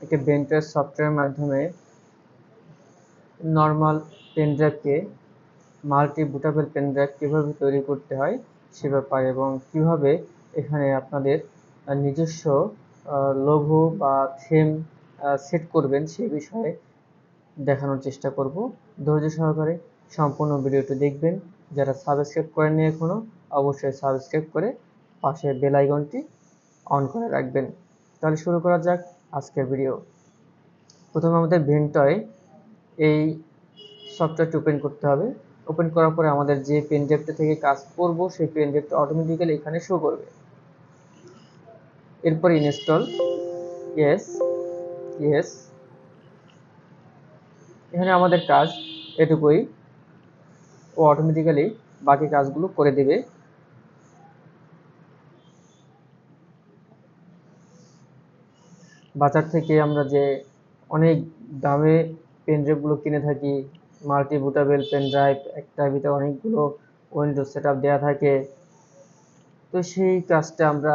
একটি বেন্টার সফটওয়্যারের মাধ্যমে নর্মাল পেনড্রাইভকে মাল্টি বুটেবল পেনড্রাইভ কীভাবে তৈরি করতে হয় সে ব্যাপারে এবং কীভাবে এখানে আপনাদের নিজস্ব লোগো বা থিম সেট করবেন সে বিষয়ে দেখানোর চেষ্টা করব। ধৈর্য সহকারে সম্পূর্ণ ভিডিওটি দেখবেন। যারা সাবস্ক্রাইব করেননি এখনও অবশ্যই সাবস্ক্রাইব করে পাশে বেল অন করে রাখবেন। তাহলে শুরু করা যাক। আজকের ভিডিও প্রথমে আমাদের ভেন্টয় এই সফটওয়্যারটি ওপেন করতে হবে। ওপেন করার পরে আমাদের যে পেন ড্রাইভটা থেকে কাজ করব, সেই পেন ড্রাইভটা অটোমেটিক্যালি এখানে শো করবে। এরপর ইনস্টল ইয়েস ইয়েস এখানে আমাদের কাজ এটুকুই। ও অটোমেটিক্যালি বাকি কাজগুলো করে দেবে। বাজার থেকে আমরা যে অনেক দামে পেন ড্রাইভগুলো কিনে থাকি মাল্টি বুটেবল পেন ড্রাইভ একটার ভিতরে অনেকগুলো উইন্ডোজ সেট দেওয়া থাকে। তো সেই কাজটা আমরা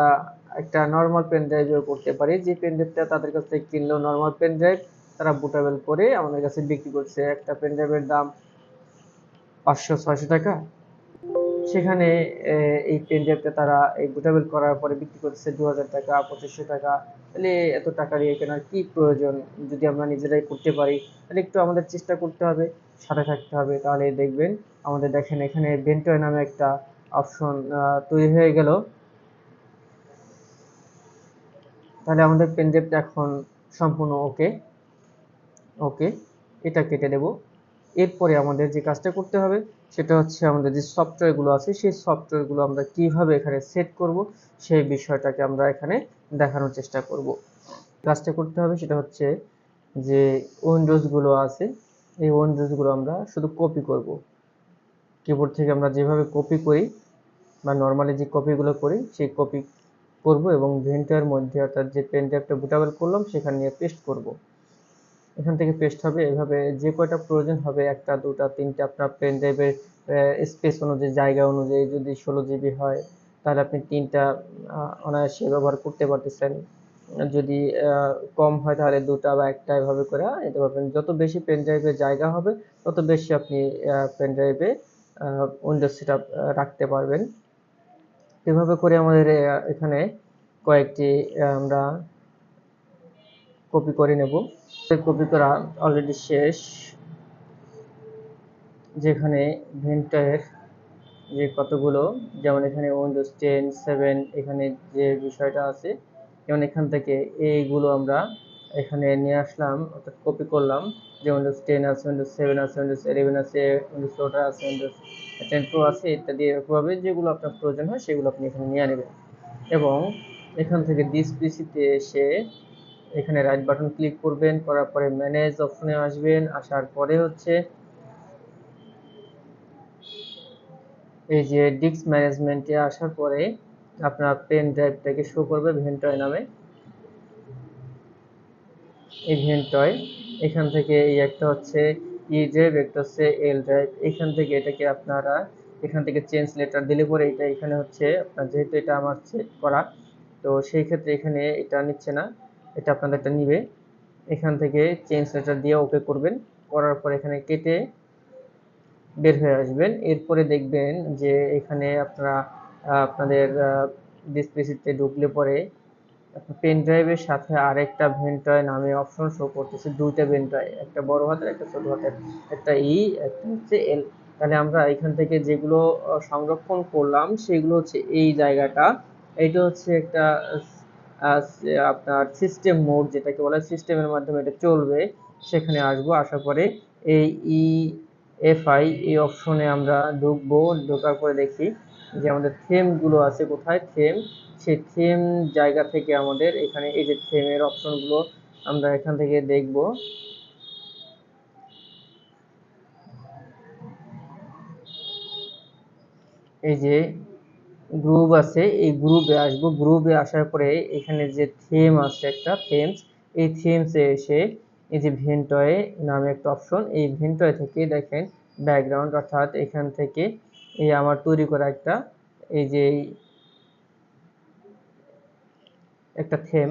একটা নর্মাল পেন ড্রাইভেও করতে পারি। যে পেন ড্রাইভটা তাদের কাছ থেকে কিনলেও নর্মাল পেন ড্রাইভ তারা বুটেবল করে আমাদের কাছে বিক্রি করছে। একটা পেন ড্রাইভের দাম পাঁচশো, ছয়শো টাকা। সেখানে এই পেন ড্রাইভটা তারা এই বুটেবল করার পরে বিক্রি করছে দু হাজার টাকা, পঁচিশশো টাকা। তাহলে এত টাকা দিয়ে কেনার কি প্রয়োজন? যদি আমরা নিজেরাই করতে পারি, তাহলে একটু আমাদের চেষ্টা করতে হবে, সাথে থাকতে হবে। তাহলে দেখবেন, আমাদের দেখেন, এখানে বেন্টয় নামে একটা অপশন তৈরি হয়ে গেল। তাহলে আমাদের পেনড্রাইভটা এখন সম্পূর্ণ ওকে ওকে এটা কেটে দেব এরপরে আমাদের যে কাজটা করতে হবে সেটা হচ্ছে আমাদের যে সফটওয়্যারগুলো আছে, সেই সফটওয়্যারগুলো আমরা কীভাবে এখানে সেট করব, সেই বিষয়টাকে আমরা এখানে দেখানোর চেষ্টা করব। কাজটা করতে হবে সেটা হচ্ছে যে উইন্ডোজগুলো আছে, এই উইন্ডোজগুলো আমরা শুধু কপি করব। কিবোর্ড থেকে আমরা যেভাবে কপি করি বা নর্মালি যে কপিগুলো করি, সেই কপি করব এবং ভেন্টার মধ্যে অর্থাৎ যে পেন ড্রাইভটা বুটাবেল করলাম, সেখানে নিয়ে পেস্ট করব। এখান থেকে পেস্ট হবে। এভাবে যে কয়টা প্রয়োজন হবে, একটা, দুটা, তিনটা, আপনার পেন ড্রাইভের স্পেস অনুযায়ী, জায়গা অনুযায়ী যদি ষোলো জিবি হয়, তাহলে আপনি তিনটা অনায়াসে ব্যবহার করতে পারতেছেন। যদি কম হয় তাহলে দুটা বা একটা এভাবে করে নিতে পারবেন। যত বেশি পেন ড্রাইভে জায়গা হবে, তত বেশি আপনি পেন ড্রাইভে উইন্ডোজ সেট রাখতে পারবেন। এভাবে করে আমাদের এখানে কয়েকটি, আমরা কপি করে নেব। কপি করা অলরেডি শেষ, যেখানে ভেন্টারের যে কতগুলো, যেমন এখানে উইন্ডোজ টেন সেভেন এখানে যে বিষয়টা আছে, যেমন এখান থেকে এইগুলো আমরা এখানে নিয়ে আসলাম, অর্থাৎ কপি করলাম, যে উইন্ডোজ টেন আছে উইন্ডোজ সেভেন আছে উইন্ডোজ ইলেভেন আছে উইন্ডোজ টোটার আছে উইন্ডোজ টেন প্রো আছে, ইত্যাদি এরকমভাবে যেগুলো আপনার প্রয়োজন হয়, সেগুলো আপনি এখানে নিয়ে নেবেন। এবং এখান থেকে ডিস পিসিতে এসে এখানে রাইট বাটন ক্লিক করবেন, করার পরে ম্যানেজ অপশনে আসবেন, আসার পরে হচ্ছে এই যে ডিস্ক ম্যানেজমেন্টে আসার পরে আপনার পেন ড্রাইভটাকে শো করবে ভেন্টয় নামে। এই ভেন্টয় এখান থেকে এই একটা হচ্ছে ই ড্রাইভ একটা হচ্ছে এল ড্রাইভ এখান থেকে এটাকে আপনারা এখান থেকে চেঞ্জ লেটার দিলে পরে এটা এখানে হচ্ছে, আপনার যেহেতু এটা আমার সেট করা, তো সেই ক্ষেত্রে এখানে এটা নিচ্ছে না। এটা আপনাদেরটা নিবে। এখান থেকে চেঞ্জ লেটার দিয়ে ওকে করবেন। করার পর এখানে কেটে বের হয়ে আসবেন। এরপরে দেখবেন যে এখানে আপনারা আপনাদের ডিসপ্লেসিতে ঢুকলে পরে পেন ড্রাইভের সাথে আরেকটা ভেন্টয় নামে অপশন শো করতেছে। দুইটা ভেন্টয় একটা বড় হাতের, একটা ছোট হাতের। একটা ই একটা হচ্ছে এল তাহলে আমরা এখান থেকে যেগুলো সংরক্ষণ করলাম, সেগুলো হচ্ছে এই জায়গাটা। এইটা হচ্ছে একটা আপনার সিস্টেম মোড যেটাকে বলা সিস্টেমের মাধ্যমে এটা চলবে, সেখানে আসব, আসার পরে এই ই এফআই এই অপশনে আমরা ঢুকবো, ঢোকার পরে দেখি যে আমাদের থিমগুলো আছে কোথায়? থিম সেই থিম জায়গা থেকে আমাদের এখানে এই যে থিমের অপশনগুলো আমরা এখান থেকে দেখব। এই যে গ্রুপ আছে, এই গ্রুপে আসব। গ্রুপে আসার পরে এখানে যে থিম আছে একটা থিমস এই থিমসে এসে এই যে ভেন্টয় নামে একটা অপশন এই ভেন্টয় থেকে দেখেন ব্যাকগ্রাউন্ড অর্থাৎ এখান থেকে এই আমার তৈরি করা একটা, এই যে একটা থিম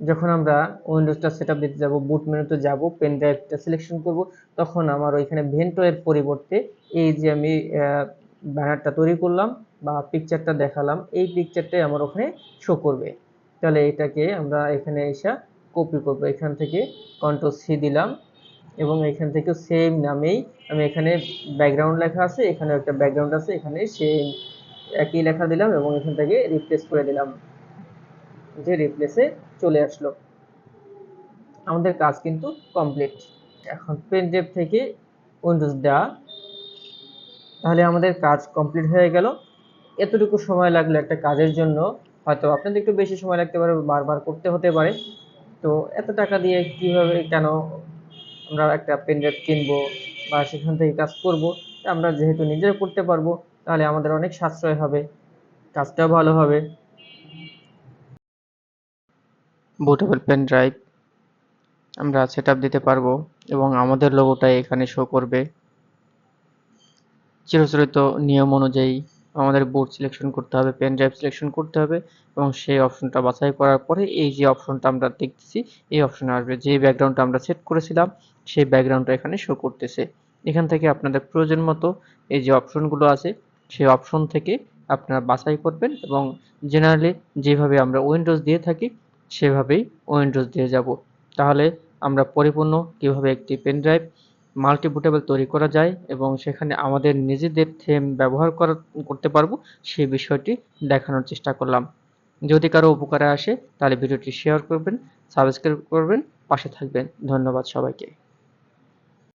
যখন আমরা উইন্ডোজটা সেট আপ দিতে যাব বুট মেনুতে যাব পেন ড্রাইভটা সিলেকশন করব, তখন আমার ওইখানে ভেন্টয়ের পরিবর্তে এই যে আমি ব্যানারটা তৈরি করলাম বা পিকচারটা দেখালাম, এই পিকচারটাই আমার ওখানে শো করবে। তাহলে এটাকে আমরা এখানে এসে কপি করব। এখান থেকে কন্ট্রোল সি দিলাম এবং এখান থেকে সেম নামেই আমি এখানে ব্যাকগ্রাউন্ড লেখা আছে এখানে একটা ব্যাকগ্রাউন্ড আছে, এখানে সেম একই লেখা দিলাম এবং এখান থেকে রিপ্লেস করে দিলাম, যে রিপ্লেসে চলে আসলো। আমাদের কাজ কিন্তু কমপ্লিট এখন পেন ড্রাইভ থেকে উইন্ডোজ দেওয়া তাহলে আমাদের কাজ কমপ্লিট হয়ে গেল। এতটুকু সময় লাগল একটা কাজের জন্য। হয়তো আপনাদের একটু বেশি সময় লাগতে পারে, বারবার করতে হতে পারে। তো এত টাকা দিয়ে কীভাবে কেন আমরা একটা পেন ড্রাইভ কিনবো বা সেখান থেকে কাজ করব? আমরা যেহেতু নিজেরা করতে পারব, তাহলে আমাদের অনেক সাশ্রয় হবে। কাজটাও ভালো হবে। বুটেবল পেন ড্রাইভ আমরা সেট দিতে পারব এবং আমাদের লোগোটা এখানে শো করবে। চিরচরিত নিয়ম অনুযায়ী আমাদের বোর্ড সিলেকশন করতে হবে পেন ড্রাইভ সিলেকশন করতে হবে এবং সেই অপশনটা বাছাই করার পরে এই যে অপশনটা আমরা দেখতেছি, এই অপশনে আসবে। যে ব্যাকগ্রাউন্ডটা আমরা সেট করেছিলাম, সেই ব্যাকগ্রাউন্ডটা এখানে শো করতেছে। এখান থেকে আপনাদের প্রয়োজন মতো এই যে অপশনগুলো আছে, সেই অপশন থেকে আপনারা বাছাই করবেন এবং জেনারেলি যেভাবে আমরা উইন্ডোজ দিয়ে থাকি, সেভাবেই উইন্ডোজ দিয়ে যাব। তাহলে আমরা পরিপূর্ণ কীভাবে একটি পেন ড্রাইভ মাল্টি বুটেবল তৈরি করা যায় এবং সেখানে আমাদের নিজেদের থেম ব্যবহার করা, করতে পারব, সেই বিষয়টি দেখানোর চেষ্টা করলাম। যদি কারও উপকারে আসে, তাহলে ভিডিওটি শেয়ার করবেন সাবস্ক্রাইব করবেন, পাশে থাকবেন। ধন্যবাদ সবাইকে।